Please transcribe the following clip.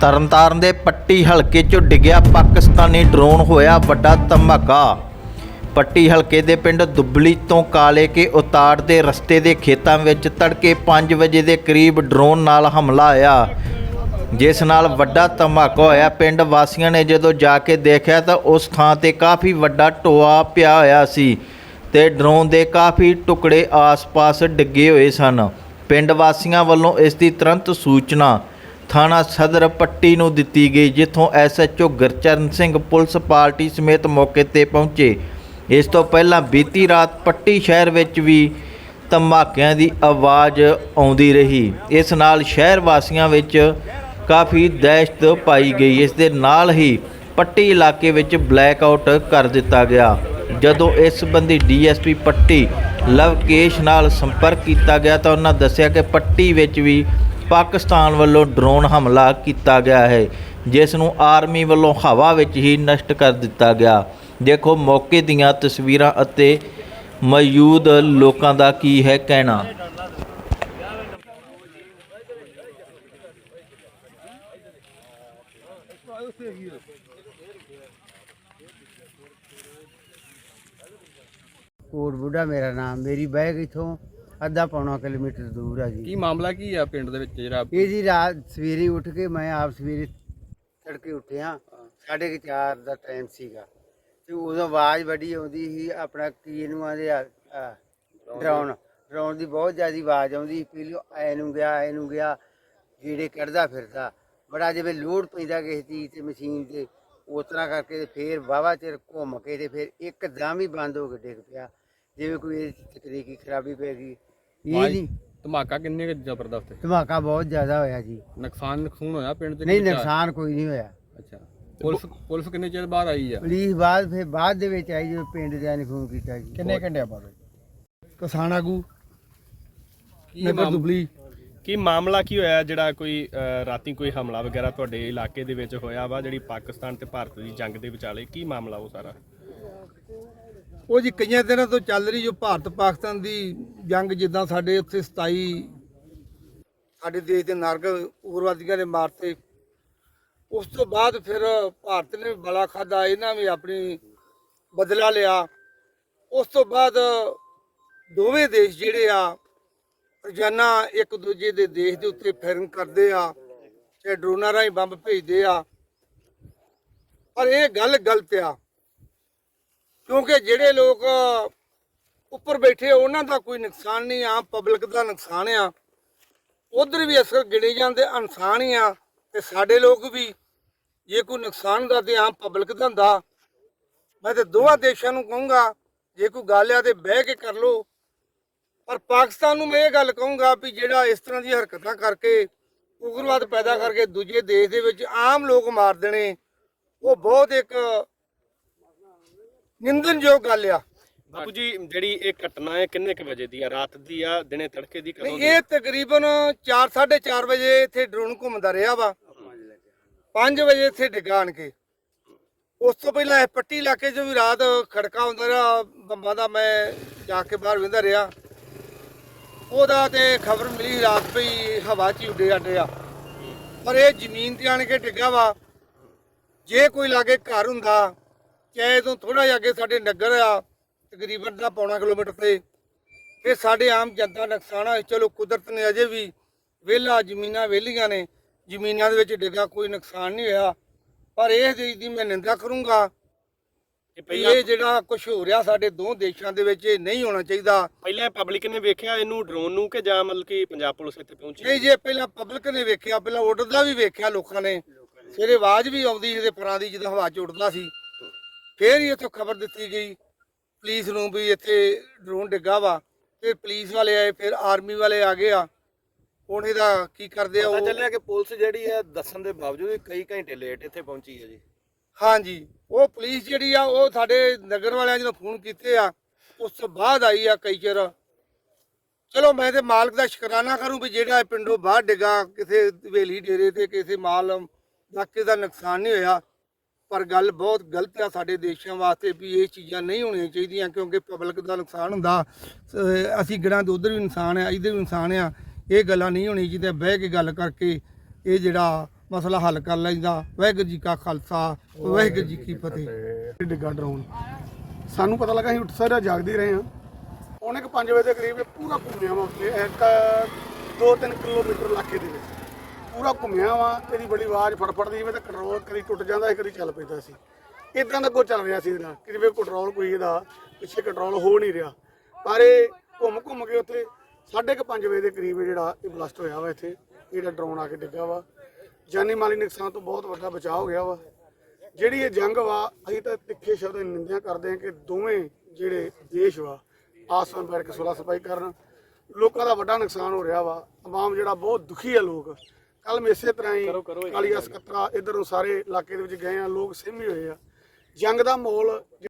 ਤਰਨਤਾਰਨ ਦੇ ਪੱਟੀ ਹਲਕੇ 'ਚੋਂ ਡਿੱਗਿਆ ਪਾਕਿਸਤਾਨੀ ਡਰੋਨ ਹੋਇਆ ਵੱਡਾ ਧਮਾਕਾ। ਪੱਟੀ ਹਲਕੇ ਦੇ ਪਿੰਡ ਦੁੱਬਲੀ ਤੋਂ ਕਾਲੇ ਕੇ ਉਤਾੜ ਦੇ ਰਸਤੇ ਦੇ ਖੇਤਾਂ ਵਿੱਚ ਤੜਕੇ 5 ਵਜੇ ਦੇ ਕਰੀਬ ਡਰੋਨ ਨਾਲ ਹਮਲਾ ਆਇਆ। ਜਿਸ ਨਾਲ ਵੱਡਾ ਧਮਾਕਾ ਹੋਇਆ। ਪਿੰਡ ਵਾਸੀਆਂ ਨੇ ਜਦੋਂ ਜਾ ਕੇ ਦੇਖਿਆ ਤਾਂ ਉਸ ਥਾਂ ਤੇ ਕਾਫੀ ਵੱਡਾ ਟੋਆ ਪਿਆ ਹੋਇਆ ਸੀ ਤੇ ਡਰੋਨ ਦੇ ਕਾਫੀ ਟੁਕੜੇ ਆਸ-ਪਾਸ ਡਿੱਗੇ ਹੋਏ ਸਨ। ਪਿੰਡ ਵਾਸੀਆਂ ਵੱਲੋਂ ਇਸ ਦੀ ਤੁਰੰਤ ਸੂਚਨਾ ਥਾਣਾ ਸਦਰ ਪੱਟੀ ਨੂੰ ਦਿੱਤੀ ਗਈ, ਜਿੱਥੋਂ SHO Gurcharan Singh police party ਸਮੇਤ ਮੌਕੇ ਤੇ ਪਹੁੰਚੇ। ਇਸ ਤੋਂ ਪਹਿਲਾਂ ਬੀਤੀ ਰਾਤ ਪੱਟੀ ਸ਼ਹਿਰ ਵਿੱਚ ਵੀ ਧਮਾਕਿਆਂ ਦੀ ਆਵਾਜ਼ ਆਉਂਦੀ ਰਹੀ। ਇਸ ਨਾਲ ਸ਼ਹਿਰ ਵਾਸੀਆਂ ਵਿੱਚ ਕਾਫੀ ਦਹਿਸ਼ਤ ਪਾਈ ਗਈ। ਇਸ ਦੇ ਨਾਲ ਹੀ ਪੱਟੀ ਇਲਾਕੇ ਵਿੱਚ ਬਲੈਕ ਆਊਟ ਕਰ ਦਿੱਤਾ ਗਿਆ। ਜਦੋਂ ਇਸ ਸੰਬੰਧੀ ਡੀਐਸਪੀ ਪੱਟੀ ਲਵਕੇਸ਼ ਨਾਲ ਸੰਪਰਕ ਕੀਤਾ ਗਿਆ ਤਾਂ ਉਹਨਾਂ ਦੱਸਿਆ ਕਿ ਪੱਟੀ ਵਿੱਚ ਵੀ ਪਾਕਿਸਤਾਨ ਵੱਲੋਂ ਡਰੋਨ ਹਮਲਾ ਕੀਤਾ ਗਿਆ ਹੈ, ਜਿਸ ਨੂੰ ਆਰਮੀ ਵੱਲੋਂ ਹਵਾ ਵਿੱਚ ਹੀ ਨਸ਼ਟ ਕਰ ਦਿੱਤਾ ਗਿਆ। ਦੇਖੋ ਮੌਕੇ ਦੀਆਂ ਤਸਵੀਰਾਂ ਅਤੇ ਮੌਜੂਦ ਲੋਕਾਂ ਦਾ ਕੀ ਹੈ ਕਹਿਣਾ। ਕੋਟ ਬੁੱਢਾ ਮੇਰਾ ਨਾਮ, ਮੇਰੀ ਬੈਗ ਇਥੋਂ। ਅੱਧਾ ਪੌਣਾ ਕਿਲੋਮੀਟਰ ਦੂਰ ਆ ਕੀ ਜੀ ਮਾਮਲਾ ਕੀ ਆ ਪਿੰਡ ਦੇ ਵਿੱਚ ਜਿਹੜਾ ਇਹ ਜੀ ਰਾਤ ਸਵੇਰੇ ਉੱਠ ਕੇ ਮੈਂ ਆਪ ਸਵੇਰੇ ਤੜਕੇ ਉੱਠਿਆ। ਸਾਢੇ ਕੁ ਚਾਰ ਦਾ ਟਾਈਮ ਸੀਗਾ। ਤੇ ਉਦੋਂ ਆਵਾਜ਼ ਬੜੀ ਆਉਂਦੀ ਸੀ ਆਪਣਾ ਕੀ ਇਹਨੂੰ ਆਂਦੇ ਆ ਡਰਾਉਣ। ਡਰਾਉਣ ਦੀ ਬਹੁਤ ਜ਼ਿਆਦਾ ਆਵਾਜ਼ ਆਉਂਦੀ ਸੀ ਪਹਿਲੋਂ ਐ ਨੂੰ ਗਿਆ ਐ ਨੂੰ ਗਿਆ ਜਿਹੜੇ ਕੱਢਦਾ ਫਿਰਦਾ। ਬੜਾ ਜਿਵੇਂ ਲੋਡ ਪੈਂਦਾ ਕਿਸੇ ਚੀਜ਼ ਤੇ ਮਸ਼ੀਨ ਤੇ। ਉਸ ਤਰ੍ਹਾਂ ਕਰਕੇ ਤੇ ਫੇਰ ਵਾਹਵਾ ਚਿਰ ਘੁੰਮ ਕੇ ਤੇ ਫਿਰ ਇੱਕਦਮ ਹੀ ਬੰਦ ਹੋ ਕੇ ਡਿੱਗ ਪਿਆ। ਜਿਵੇਂ ਕੋਈ ਇਹਦੇ 'ਚ ਤਕਨੀਕੀ ਖਰਾਬੀ ਪੈ ਗਈ ਇਹ ਆਵਾਜ਼- ਨਹੀਂ। ਧਮਾਕਾ ਕਿੰਨੇ ਕੁ ਜ਼ਬਰਦਸਤ ਹੈ? ਧਮਾਕਾ ਬਹੁਤ ਜ਼ਿਆਦਾ ਹੋਇਆ ਜੀ। ਨੁਕਸਾਨ ਨੁਕਸੂਨ ਹੋਇਆ ਪਿੰਡ ਦੇ ਨਹੀਂ? ਨੁਕਸਾਨ ਕੋਈ ਨਹੀਂ ਹੋਇਆ। ਅੱਛਾ। ਪੁਲਿਸ ਪੁਲਿਸ ਕਿੰਨੇ ਚਿਰ ਬਾਅਦ ਆਈ ਆ? ਪੁਲਿਸ ਬਾਅਦ ਫਿਰ ਬਾਅਦ ਦੇ ਵਿੱਚ ਆਈ ਜਦੋਂ ਪਿੰਡ ਦੇ ਨੇ ਫੋਨ ਕੀਤਾ ਜੀ। ਘੰਟਿਆਂ ਬਾਅਦ ਕਿਸਾਨ ਆਗੂ ਕੀ ਨਗਰ ਮਾਮ- ਦੁਬਲੀ। ਕੀ ਮਾਮਲਾ ਕੀ ਹੋਇਆ ਜਿਹੜਾ ਕੋਈ ਅ, ਰਾਤੀ ਕੋਈ ਹਮਲਾ ਵਗੈਰਾ ਤੁਹਾਡੇ ਇਲਾਕੇ ਦੇ ਵਿੱਚ ਹੋਇਆ ਵਾ ਜਿਹੜੀ ਪਾਕਿਸਤਾਨ ਤੇ ਭਾਰਤ ਦੀ ਜੰਗ ਦੇ ਵਿਚਾਲੇ? ਕੀ ਮਾਮਲਾ ਉਹ ਸਾਰਾ? ਉਹ ਜੀ ਕਈਆਂ ਦਿਨਾਂ ਤੋਂ ਚੱਲ ਰਹੀ ਜੋ ਭਾਰਤ ਪਾਕਿਸਤਾਨ ਦੀ ਜੰਗ ਜਿੱਦਾਂ ਸਾਡੇ ਉੱਥੇ 27 ਸਾਡੇ ਦੇਸ਼ ਦੇ ਨਾਰਗ ਉਗਰਵਾਦੀਆਂ ਨੇ ਮਾਰਤੇ, ਉਸ ਤੋਂ ਬਾਅਦ ਫਿਰ ਭਾਰਤ ਨੇ ਬਲਾ ਖਾਦਾ ਇਹਨਾਂ ਵੀ ਆਪਣੀ ਬਦਲਾ ਲਿਆ। ਉਸ ਤੋਂ ਬਾਅਦ ਦੋਵੇਂ ਦੇਸ਼ ਜਿਹੜੇ ਆ, ਰੋਜ਼ਾਨਾ ਇੱਕ ਦੂਜੇ ਦੇ ਦੇਸ਼ ਦੇ ਉੱਤੇ ਫਾਇਰਿੰਗ ਕਰਦੇ ਆ ਤੇ ਡਰੋਨਾਂ ਰਾਹੀਂ ਬੰਬ ਭੇਜਦੇ ਆ। ਪਰ ਇਹ ਗੱਲ ਗਲਤ ਆ। ਕਿਉਂਕਿ ਜਿਹੜੇ ਲੋਕ ਉੱਪਰ ਬੈਠੇ ਉਹਨਾਂ ਦਾ ਕੋਈ ਨੁਕਸਾਨ ਨਹੀਂ ਆ ਪਬਲਿਕ ਦਾ ਨੁਕਸਾਨ ਆ। ਉਧਰ ਵੀ ਅਸਰ ਗਿਣੇ ਜਾਂਦੇ, ਇਨਸਾਨ ਹੀ ਆ, ਤੇ ਸਾਡੇ ਲੋਕ ਵੀ ਜੇ ਕੋਈ ਨੁਕਸਾਨ ਦਾ ਤੇ ਆਮ ਪਬਲਿਕ ਦਾ ਹੁੰਦਾ। ਮੈਂ ਤੇ ਦੋਵਾਂ ਦੇਸ਼ਾਂ ਨੂੰ ਕਹੂੰਗਾ, ਜੇ ਕੋਈ ਗੱਲ ਆ ਤੇ ਬਹਿ ਕੇ ਕਰ ਲੋ ਪਰ ਪਾਕਿਸਤਾਨ ਨੂੰ ਮੈਂ ਇਹ ਗੱਲ ਕਹੂੰਗਾ ਵੀ ਜਿਹੜਾ ਇਸ ਤਰ੍ਹਾਂ ਦੀਆਂ ਹਰਕਤਾਂ ਕਰਕੇ ਉਗਰਵਾਦ ਪੈਦਾ ਕਰਕੇ ਦੂਜੇ ਦੇਸ਼ ਦੇ ਵਿੱਚ ਆਮ ਲੋਕ ਮਾਰ ਦੇਣੇ, ਉਹ ਬਹੁਤ ਇੱਕ ਨਿੰਦਨਯੋਗ ਗੱਲ ਆ। ਬਾਪੂ ਜੀ ਜਿਹੜੀ ਇਹ ਘਟਨਾ ਹੈ ਕਿੰਨੇ ਕੁ ਵਜੇ ਦੀ ਆ? ਰਾਤ ਦੀ ਆ ਦਿਨੇ ਤੜਕੇ ਦੀ ਕਦੋਂ ਨਹੀਂ ਦੀ ਇਹ ਤਕਰੀਬਨ 4:30 ਵਜੇ ਇੱਥੇ ਡਰੋਨ ਘੁੰਮਦਾ ਰਿਹਾ ਵਾ। 5 ਵਜੇ ਇੱਥੇ ਡਿੱਗਾ ਆਣ ਕੇ। ਉਸ ਤੋਂ ਪਹਿਲਾਂ ਇਹ ਪੱਟੀ ਇਲਾਕੇ 'ਚ ਵੀ ਰਾਤ ਖੜਕਾ ਹੁੰਦਾ ਰਿਹਾ ਬੰਬਾਂ ਦਾ ਮੈਂ ਜਾ ਕੇ ਬਾਹਰ ਵੇਂਦਾ ਰਿਹਾ। ਉਹਦਾ ਤੇ ਖਬਰ ਮਿਲੀ ਰਾਤ ਪਈ ਹਵਾ 'ਚ ਹੀ ਉੱਡੇ ਆਡੇ ਆ। ਪਰ ਇਹ ਜ਼ਮੀਨ ਤੇ ਆਣ ਕੇ ਡਿੱਗਾ ਵਾ। ਜੇ ਕੋਈ ਲਾਗੇ ਘਰ ਹੁੰਦਾ ਚਾਹੇ ਤੋਂ ਥੋੜਾ ਜਿਹਾ ਅੱਗੇ ਸਾਡੇ ਨਗਰ ਆ ਤਕਰੀਬਨ ਦਾ ਪੌਣਾ ਕਿਲੋਮੀਟਰ ਤੇ ਇਹ ਸਾਡੇ ਆਮ ਜਨਤਾ ਨੁਕਸਾਨ ਹੈ ਚਲੋ ਕੁਦਰਤ ਨੇ ਅਜੇ ਵੀ ਵਿਹਲਾ ਜ਼ਮੀਨਾਂ ਵਿਹਲੀਆਂ ਨੇ ਜ਼ਮੀਨਾਂ ਦੇ ਵਿੱਚ ਡਿੱਗਾ ਕੋਈ ਨੁਕਸਾਨ ਨਹੀਂ ਹੋਇਆ। ਪਰ ਇਹ ਚੀਜ਼ ਦੀ ਮੈਂ ਨਿੰਦਾ ਕਰੂੰਗਾ ਇਹ ਜਿਹੜਾ ਕੁਝ ਹੋ ਰਿਹਾ ਸਾਡੇ ਦੋ ਦੇਸ਼ਾਂ ਦੇ ਵਿੱਚ ਇਹ ਨਹੀਂ ਹੋਣਾ ਚਾਹੀਦਾ। ਪਹਿਲਾਂ ਪਬਲਿਕ ਨੇ ਵੇਖਿਆ ਇਹਨੂੰ ਡਰੋਨ ਨੂੰ ਕਿ ਜਾਂ ਮਤਲਬ ਕਿ ਪੰਜਾਬ ਪੁਲਿਸ ਇੱਥੇ ਪਹੁੰਚੀ? ਨਹੀਂ ਜੇ ਪਹਿਲਾਂ ਪਬਲਿਕ ਨੇ ਵੇਖਿਆ ਪਹਿਲਾਂ ਉੱਡਦਾ ਵੀ ਵੇਖਿਆ ਲੋਕਾਂ ਨੇ। ਸਵੇਰੇ ਆਵਾਜ਼ ਵੀ ਆਉਂਦੀ ਇਹਦੇ ਪਰਾਂ ਦੀ ਜਦੋਂ ਹਵਾ 'ਚ ਉੱਡਦਾ ਸੀ। ਫੇਰ ਹੀ ਇੱਥੋਂ ਖਬਰ ਦਿੱਤੀ ਗਈ। ਪੁਲਿਸ ਨੂੰ ਵੀ ਇੱਥੇ ਡਰੋਨ ਡਿੱਗਾ ਵਾ ਫਿਰ ਪੁਲਿਸ ਵਾਲੇ ਆਏ ਫਿਰ ਆਰਮੀ ਵਾਲੇ ਆ ਗਏ ਆ। ਹੁਣ ਇਹਦਾ ਕੀ ਕਰਦੇ ਆ ਪਤਾ ਉਹ? ਚੱਲਿਆ ਕਿ ਪੁਲਿਸ ਜਿਹੜੀ ਹੈ ਦੱਸਣ ਦੇ ਬਾਵਜੂਦ ਵੀ ਕਈ ਘੰਟੇ ਲੇਟ ਇੱਥੇ ਪਹੁੰਚੀ ਹੈ ਜੀ। ਹਾਂਜੀ ਉਹ ਪੁਲਿਸ ਜਿਹੜੀ ਆ ਉਹ ਸਾਡੇ ਨਗਰ ਵਾਲਿਆਂ ਜਦੋਂ ਫੋਨ ਕੀਤੇ ਆ ਉਸ ਤੋਂ ਬਾਅਦ ਆਈ ਆ ਕਈ ਚਿਰ। ਚਲੋ ਮੈਂ ਤੇ ਮਾਲਕ ਦਾ ਸ਼ੁਕਰਾਨਾ ਕਰੂੰ ਵੀ ਜਿਹੜਾ ਇਹ ਪਿੰਡੋਂ ਬਾਹਰ ਡਿੱਗਾ ਕਿਸੇ ਹਵੇਲੀ ਡੇਰੇ ਤੇ ਕਿਸੇ ਮਾਲ ਦਾ ਕਿਸੇ ਦਾ ਨੁਕਸਾਨ ਨਹੀਂ ਹੋਇਆ। ਪਰ ਗੱਲ ਬਹੁਤ ਗਲਤ ਆ ਸਾਡੇ ਦੇਸ਼ਾਂ ਵਾਸਤੇ ਵੀ ਇਹ ਚੀਜ਼ਾਂ ਨਹੀਂ ਹੋਣੀਆਂ ਚਾਹੀਦੀਆਂ ਕਿਉਂਕਿ ਪਬਲਿਕ ਦਾ ਨੁਕਸਾਨ ਹੁੰਦਾ। ਅਸੀਂ ਗਿਰਾਂ ਤੋਂ ਉਧਰ ਵੀ ਇਨਸਾਨ ਆ, ਇੱਧਰ ਵੀ ਇਨਸਾਨ ਆ, ਇਹ ਗੱਲਾਂ ਨਹੀਂ ਹੋਣੀ ਚਾਹੀਦੀਆਂ। ਬਹਿ ਕੇ ਗੱਲ ਕਰਕੇ ਇਹ ਜਿਹੜਾ ਮਸਲਾ ਹੱਲ ਕਰ ਲੈਂਦਾ। ਵਾਹਿਗੁਰੂ ਜੀ ਕਾ ਖਾਲਸਾ, ਵਾਹਿਗੁਰੂ ਜੀ ਕੀ ਫਤਿਹ। ਡਿੱਗਾ ਡਰਾਉਣ ਸਾਨੂੰ ਪਤਾ ਲੱਗਾ ਅਸੀਂ ਉੱਠ ਸਾਰੇ ਜਾਗਦੇ ਰਹੇ ਹਾਂ। ਉਹਨੇ ਕੁ 5 ਵਜੇ ਦੇ ਕਰੀਬ ਪੂਰਾ ਘੁੰਮਿਆ ਵਾ ਉੱਥੇ। ਇੱਕ 2-3 ਕਿਲੋਮੀਟਰ ਇਲਾਕੇ ਦੇ ਵਿੱਚ। ਪੂਰਾ ਘੁੰਮਿਆ ਵਾ ਇਹਦੀ ਬੜੀ ਆਵਾਜ਼ ਫੜਫੜਦੀ ਜਿਵੇਂ ਤਾਂ ਕੰਟਰੋਲ ਕਦੀ ਟੁੱਟ ਜਾਂਦਾ ਸੀ, ਕਦੀ ਚੱਲ ਪੈਂਦਾ ਸੀ। ਇਦਾਂ ਦਾ ਕੋਈ ਚੱਲ ਰਿਹਾ ਸੀ ਇਹਦੇ ਨਾਲ, ਕਿ ਜਿਵੇਂ ਕੰਟਰੋਲ ਕੋਈ ਇਹਦਾ ਪਿੱਛੇ ਕੰਟਰੋਲ ਹੋ ਨਹੀਂ ਰਿਹਾ। ਪਰ ਇਹ ਘੁੰਮ ਘੁੰਮ ਕੇ ਉੱਥੇ 5:30 ਵਜੇ ਦੇ ਕਰੀਬ ਜਿਹੜਾ ਇਹ ਬਲਸਟ ਹੋਇਆ ਵਾ ਇੱਥੇ, ਇਹ ਜਿਹੜਾ ਡਰੋਨ ਆ ਕੇ ਡਿੱਗਾ ਵਾ। ਜਾਨੀ ਮਾਲੀ ਨੁਕਸਾਨ ਤੋਂ ਬਹੁਤ ਵੱਡਾ ਬਚਾਅ ਹੋ ਗਿਆ ਵਾ। ਜਿਹੜੀ ਇਹ ਜੰਗ ਵਾ, ਅਸੀਂ ਤਾਂ ਤਿੱਖੇ ਸ਼ਬਦ ਨਿੰਦਿਆ ਕਰਦੇ ਹਾਂ ਕਿ ਦੋਵੇਂ ਜਿਹੜੇ ਦੇਸ਼ ਵਾ ਆਪਸ ਵਿੱਚ ਬੈਠ ਕੇ ਸੁਲਾ ਸਫ਼ਾਈ ਕਰਨ, ਲੋਕਾਂ ਦਾ ਵੱਡਾ ਨੁਕਸਾਨ ਹੋ ਰਿਹਾ ਵਾ। ਆਵਾਮ ਜਿਹੜਾ ਬਹੁਤ ਦੁਖੀ ਹੈ ਲੋਕ। ਕੱਲ ਮੈਂ ਇਸੇ ਤਰ੍ਹਾਂ ਹੀ ਕਾਲੀਆ ਸਕੱਤਰਾ ਇਧਰ ਸਾਰੇ ਇਲਾਕੇ ਦੇ ਵਿੱਚ ਗਏ ਆ ਲੋਕ ਸਹਿਮੇ ਹੋਏ ਆ। ਜੰਗ ਦਾ ਮਾਹੌਲ